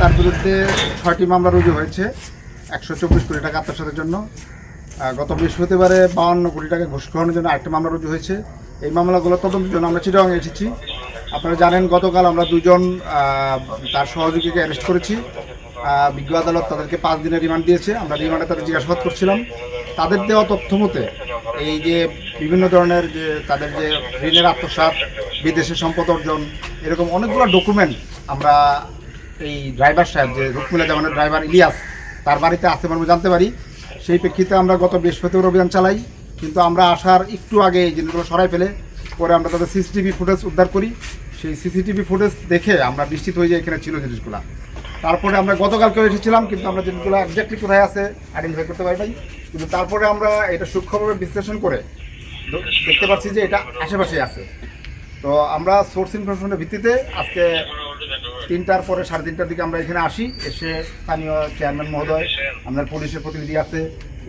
তার বিরুদ্ধে ছয়টি মামলা রুজু হয়েছে, একশো চব্বিশ কোটি টাকা আত্মসাতের জন্য। গত বৃহস্পতিবারে বাউন্ন কোটি টাকা ঘুষ গ্রহণের জন্য আরেকটা মামলা রুজু হয়েছে। এই মামলাগুলো তদন্তের জন্য আমরা চিটাং এসেছি। আপনারা জানেন, গতকাল আমরা দুজন তার সহযোগীকে অ্যারেস্ট করেছি। বিজ্ঞ আদালত তাদেরকে পাঁচ দিনের রিমান্ড দিয়েছে। আমরা রিমান্ডে তাদের জিজ্ঞাসাবাদ করছিলাম। তাদের দেওয়া তথ্য মতে এই যে বিভিন্ন ধরনের যে তাদের যে ঋণের আত্মসাৎ, বিদেশে সম্পদ অর্জন, এরকম অনেকগুলো ডকুমেন্ট আমরা এই ড্রাইভার সাহেব, যে রুকমিলা জামানের ড্রাইভার ইলিয়াস, তার বাড়িতে আসতে পারব জানতে পারি। সেই প্রেক্ষিতে আমরা গত বৃহস্পতিবার অভিযান চালাই, কিন্তু আমরা আসার একটু আগে এই জিনিসগুলো সরাই ফেলে, পরে আমরা তাদের সিসিটিভি ফুটেজ উদ্ধার করি। সেই সিসিটিভি ফুটেজ দেখে আমরা নিশ্চিত হয়ে যে এখানে ছিল জিনিসগুলো। তারপরে আমরা গতকালকেও এসেছিলাম, কিন্তু আমরা জিনিসগুলো একজাক্টলি কোথায় আছে আইডেন্টিফাই করতে পারি নাই। কিন্তু তারপরে আমরা এটা সূক্ষ্মভাবে বিশ্লেষণ করে দেখতে পাচ্ছি যে এটা আশেপাশে আছে। তো আমরা সোর্স ইনফরমেশনের ভিত্তিতে আজকে তিনটার পরে সাড়ে তিনটার দিকে আমরা এখানে আসি। এসে স্থানীয় চেয়ারম্যান মহোদয়, আমাদের পুলিশের প্রতিনিধি আছে,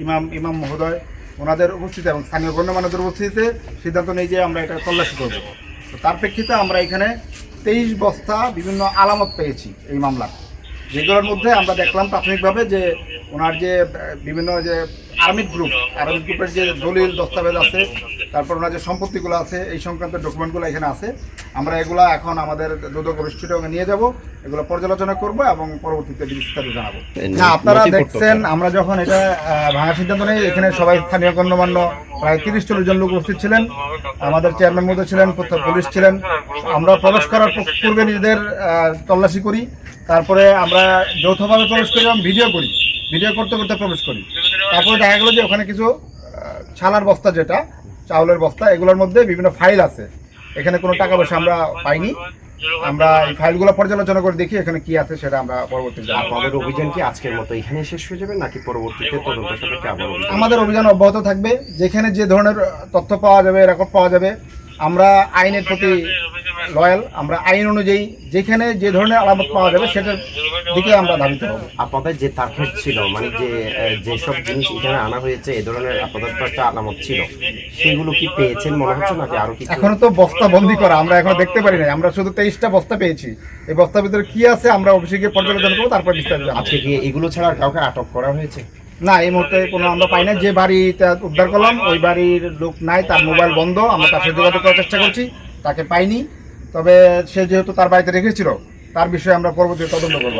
ইমাম ইমাম মহোদয়, ওনাদের উপস্থিতি এবং স্থানীয় গণ্যমান্যদের উপস্থিতিতে সিদ্ধান্ত নেই যে আমরা এটা তল্লাশি করব। তো তার প্রেক্ষিতে আমরা এখানে তেইশ বস্তা বিভিন্ন আলামত পেয়েছি এই মামলার। যেগুলোর মধ্যে আমরা দেখলাম প্রাথমিকভাবে যে ওনার যে বিভিন্ন যে আর্মিড গ্রুপ আর্মিড গ্রুপের যে দলিল দস্তাবেজ আছে তারপর ওনার যে সম্পত্তিগুলো আছে এই সংক্রান্ত ডকুমেন্টগুলো এখানে আছে। আমরা এগুলা এখন আমাদের দুদক গরিষ্ঠকে নিয়ে যাব এগুলো পর্যালোচনা করব এবং পরবর্তীতে বিস্তারিত জানাব। না আপনারা দেখছেন আমরা যখন এটা ভাঙার সিদ্ধান্ত নেই এখানে সবাই স্থানীয় গণ্যমান্য প্রায় তিরিশ চল্লিশ জন লোক উপস্থিত ছিলেন। আমাদের চেয়ারম্যান মধ্যে ছিলেন প্রথম পুলিশ ছিলেন। আমরা প্রবেশ করার পূর্বে নিজেদের আহ, তল্লাশি করি তারপরে আমরা যৌথভাবে প্রবেশ করি এবং ভিডিও করি। ভিডিও করতে করতে প্রবেশ করি। তারপরে দেখা গেলো যে ওখানে কিছু ছালার বস্তা যেটা চাউলের বস্তা এগুলোর মধ্যে বিভিন্ন ফাইল আছে। এখানে কোনো টাকা পয়সা আমরা পাইনি। আমরা এই ফাইলগুলো পর্যালোচনা করে দেখি এখানে কি আছে সেটা আমরা পরবর্তীতে। আপনাদের অভিযান কি আজকের মতো এখানে শেষ হয়ে যাবে নাকি পরবর্তীতে তদন্ত সাপেক্ষে আবার আমাদের অভিযান অব্যাহত থাকবে। যেখানে যে ধরনের তথ্য পাওয়া যাবে রেকর্ড পাওয়া যাবে আমরা আইনের প্রতি লয়াল আমরা আইন অনুযায়ী যেখানে যে ধরনের আলামত পাওয়া যাবে সেটার দিকে আমরা ধাবিত হব। আপনাদের যে টার্গেট ছিল মানে যে যেসব জিনিস এখানে আনা হয়েছে এ ধরনের আপনাদের তো একটা আলামত ছিল সেগুলো কি পেয়েছেন মনে হচ্ছে নাকি আরও কিছু? এখনও তো বস্তা বন্দি করা আমরা এখনও দেখতে পারি নাই। আমরা শুধু তেইশটা বস্তা পেয়েছি। এই বস্তার ভিতরে কি আছে আমরা অফিসে গিয়ে পর্যালোচনা করব তারপর বিস্তারিত। আজকে কি এগুলো ছাড়া কাউকে আটক করা হয়েছে? না এই মুহূর্তে কোনো আমরা পাই না যে বাড়িটা উদ্ধার করলাম ওই বাড়ির লোক নাই তার মোবাইল বন্ধ আমরা তার সাথে যোগাযোগ করার চেষ্টা করছি তাকে পাইনি। তবে সে যেহেতু তার বাড়িতে রেখেছিল তার বিষয়ে আমরা পরবর্তী তদন্ত করব।